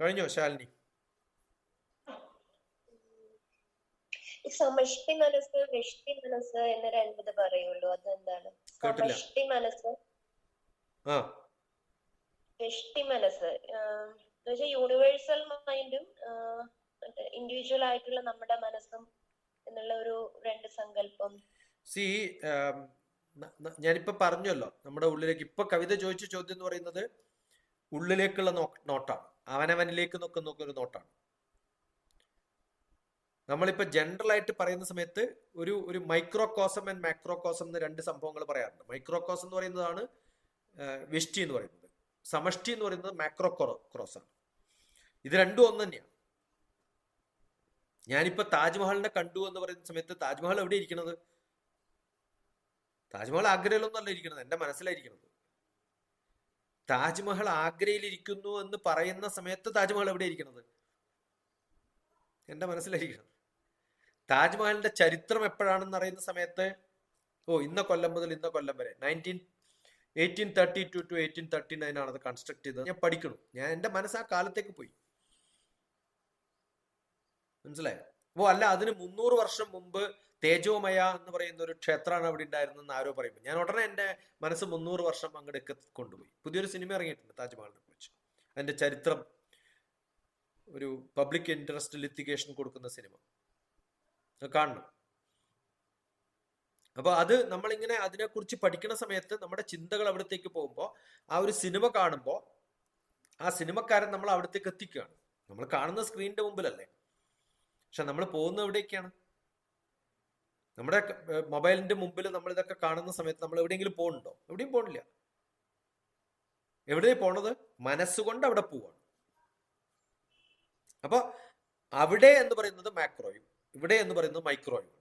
കഴിഞ്ഞോ ശാലിനി? സമഷ്ടി മനസ്സ് വ്യഷ്ടി മനസ്സ് എന്ന് രണ്ടത് പറയുള്ളൂ. അതെന്താണ്. സമഷ്ടി മനസ്സ്. ആ. വ്യഷ്ടി മനസ്സ്. എന്നുവെച്ചാൽ യൂണിവേഴ്സൽ മൈൻഡും ഇൻഡിവിജ്വൽ ആയിട്ടുള്ള നമ്മുടെ മനസ്സും എന്നുള്ള ഒരു രണ്ട് സങ്കല്പം. സി ഞാനിപ്പോ പറഞ്ഞല്ലോ നമ്മുടെ ഉള്ളിലേക്ക്. ഇപ്പൊ കവിത ചോദിച്ച ചോദ്യം എന്ന് പറയുന്നത് ഉള്ളിലേക്കുള്ള നോട്ടാണ്. അവനവനിലേക്ക് നോക്കുന്ന നോക്കുന്ന നോട്ടാണ്. നമ്മളിപ്പോൾ ജനറൽ ആയിട്ട് പറയുന്ന സമയത്ത് ഒരു ഒരു മൈക്രോകോസം ആൻഡ് മാക്രോകോസം എന്ന് രണ്ട് സംഭവങ്ങൾ പറയാറുണ്ട്. മൈക്രോകോസം എന്ന് പറയുന്നതാണ് ആ, എന്ന് പറയുന്നത്. സമഷ്ടി എന്ന് പറയുന്നത് മാക്രോ ക്രോസ് ആണ്. ഇത് രണ്ടും ഒന്ന് തന്നെയാണ്. ഞാനിപ്പോ താജ്മഹലിനെ കണ്ടു എന്ന് പറയുന്ന സമയത്ത് താജ്മഹൽ എവിടെ ഇരിക്കുന്നത് താജ്മഹൽ ആഗ്രയിലൊന്നും അല്ല ഇരിക്കുന്നത് എന്റെ മനസ്സിലായിരിക്കുന്നത് താജ്മഹൽ ആഗ്രയിൽ ഇരിക്കുന്നു എന്ന് പറയുന്ന സമയത്ത് താജ്മഹൽ എവിടെ ഇരിക്കുന്നത് എന്റെ മനസ്സിലായിരിക്കണം താജ്മഹലിന്റെ ചരിത്രം എപ്പോഴാണെന്ന് അറിയുന്ന സമയത്ത്? ഓ ഇന്ന കൊല്ലം മുതൽ ഇന്ന കൊല്ലം വരെ. Nineteen eighteen thirty two to eighteen thirty nine ആണ് അത് കൺസ്ട്രക്ട് ചെയ്തത്. ഞാൻ പഠിക്കണം. ഞാൻ എന്റെ മനസ്സ് ആ കാലത്തേക്ക് പോയി. മനസ്സിലായോ? ഓ അല്ല അതിന് മുന്നൂറ് വർഷം മുമ്പ് തേജോമയ എന്ന് പറയുന്ന ഒരു ക്ഷേത്രമാണ് അവിടെ ഉണ്ടായിരുന്നെന്ന് ആരോ പറയുമ്പോൾ ഞാൻ ഉടനെ എന്റെ മനസ്സ് മുന്നൂറ് വർഷം അങ്ങോട്ടേക്ക് കൊണ്ടുപോയി. പുതിയൊരു സിനിമ ഇറങ്ങിയിട്ടുണ്ട് താജ്മഹലിനെ കുറിച്ച്. അതിന്റെ ചരിത്രം ഒരു പബ്ലിക് ഇൻട്രസ്റ്റ് ലിത്തിഗേഷൻ കൊടുക്കുന്ന സിനിമ. കാണണം. അപ്പൊ അത് നമ്മളിങ്ങനെ അതിനെക്കുറിച്ച് പഠിക്കുന്ന സമയത്ത് നമ്മുടെ ചിന്തകൾ അവിടത്തേക്ക് പോകുമ്പോൾ ആ ഒരു സിനിമ കാണുമ്പോൾ ആ സിനിമക്കാരൻ നമ്മൾ അവിടത്തേക്ക് എത്തിക്കുകയാണ്. നമ്മൾ കാണുന്ന സ്ക്രീനിന്റെ മുമ്പിലല്ലേ? പക്ഷെ നമ്മൾ പോകുന്നത് എവിടേക്കാണ് നമ്മുടെ മൊബൈലിന്റെ മുമ്പിൽ നമ്മൾ ഇതൊക്കെ കാണുന്ന സമയത്ത് നമ്മൾ എവിടെയെങ്കിലും പോകുന്നുണ്ടോ എവിടെയും പോണില്ല എവിടെ പോണത്? മനസ്സുകൊണ്ട് അവിടെ പോവാണ്. അപ്പൊ അവിടെ എന്ന് പറയുന്നത് മാക്രോയും ഇവിടെ എന്ന് പറയുന്നത് മൈക്രോയും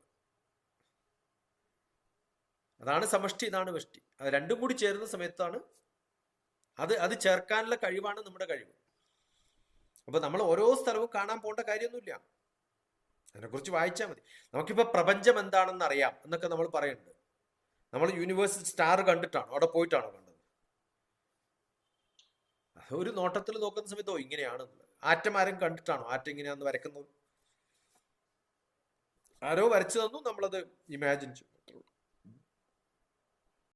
അതാണ് സമഷ്ടി ഇതാണ് വെഷ്ടി അത് രണ്ടും കൂടി ചേരുന്ന സമയത്താണ് അത് അത് ചേർക്കാനുള്ള കഴിവാണ് നമ്മുടെ കഴിവ്. അപ്പൊ നമ്മൾ ഓരോ സ്ഥലവും കാണാൻ പോകേണ്ട കാര്യമൊന്നുമില്ല. അതിനെക്കുറിച്ച് വായിച്ചാൽ മതി. നമുക്കിപ്പോൾ പ്രപഞ്ചം എന്താണെന്ന് അറിയാം എന്നൊക്കെ നമ്മൾ പറയുന്നുണ്ട്. നമ്മൾ യൂണിവേഴ്സ് സ്റ്റാർ കണ്ടിട്ടാണോ? അവിടെ പോയിട്ടാണോ കണ്ടത്? ഒരു നോട്ടത്തിൽ നോക്കുന്ന സമയത്തോ ഇങ്ങനെയാണ്. ആരും കണ്ടിട്ടാണോ? ആറ്റം ഇങ്ങനെയാന്ന് വരക്കുന്നത് ആരോ വരച്ചു തന്നു നമ്മളത് ഇമാജിൻ ചെയ്തു.